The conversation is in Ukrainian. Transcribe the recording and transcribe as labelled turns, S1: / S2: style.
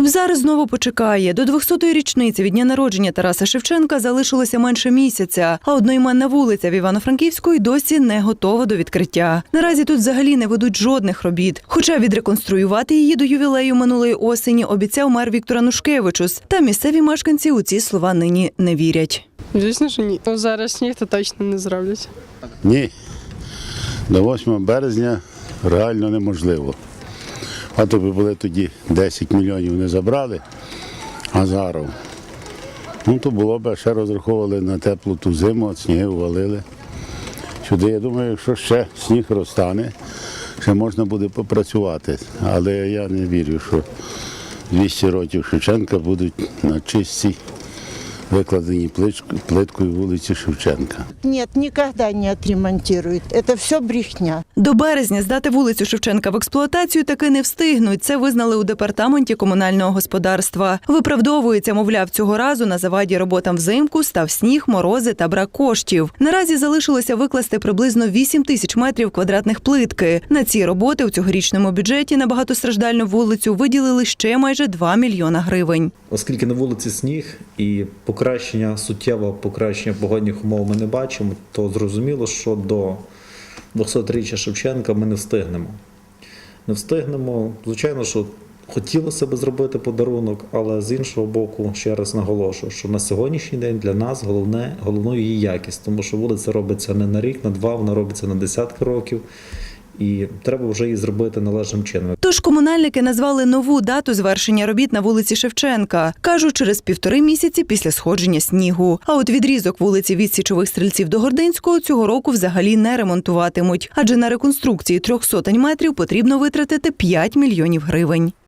S1: Кобзар знову почекає. До 200-ї річниці від дня народження Тараса Шевченка залишилося менше місяця, а одноіменна вулиця в Івано-Франківську й досі не готова до відкриття. Наразі тут взагалі не ведуть жодних робіт. Хоча відреконструювати її до ювілею минулої осені обіцяв мер Віктор Анушкевичус. Та місцеві мешканці у ці слова нині не вірять.
S2: Звісно, що ні. Ну, зараз сніг то точно не зроблять.
S3: Ні. До 8 березня реально неможливо. А то би були тоді 10 мільйонів не забрали, а зараз. Ну, то було б ще розраховували на теплу ту зиму, от сніги ввалили. Сюди, я думаю, якщо ще сніг розтане, ще можна буде попрацювати. Але я не вірю, що 200 років Шевченка будуть на чистій, викладеній плитк- плиткою вулиці Шевченка.
S4: Нет, никогда не отремонтируют. Это все брехня.
S1: До березня здати вулицю Шевченка в експлуатацію таки не встигнуть. Це визнали у департаменті комунального господарства. Виправдовується, мовляв, цього разу на заваді роботам взимку став сніг, морози та брак коштів. Наразі залишилося викласти приблизно 8 тисяч метрів квадратних плитки. На ці роботи у цьогорічному бюджеті на багатостраждальну вулицю виділили ще майже 2 мільйона гривень.
S5: Оскільки на вулиці сніг і покращення суттєвого покращення погодних умов ми не бачимо, то зрозуміло, що до 200-річчя Шевченка ми не встигнемо. Не встигнемо, звичайно, що хотілося б зробити подарунок, але з іншого боку, ще раз наголошую, що на сьогоднішній день для нас головне, головною її якість, тому що вулиця робиться не на рік, на два, вона робиться на десятки років. І треба вже її зробити належним чином.
S1: Тож комунальники назвали нову дату звершення робіт на вулиці Шевченка. Кажуть, через півтори місяці після сходження снігу. А от відрізок вулиці від січових стрільців до Гординського цього року взагалі не ремонтуватимуть, адже на реконструкції трьох сотень метрів потрібно витратити 5 мільйонів гривень.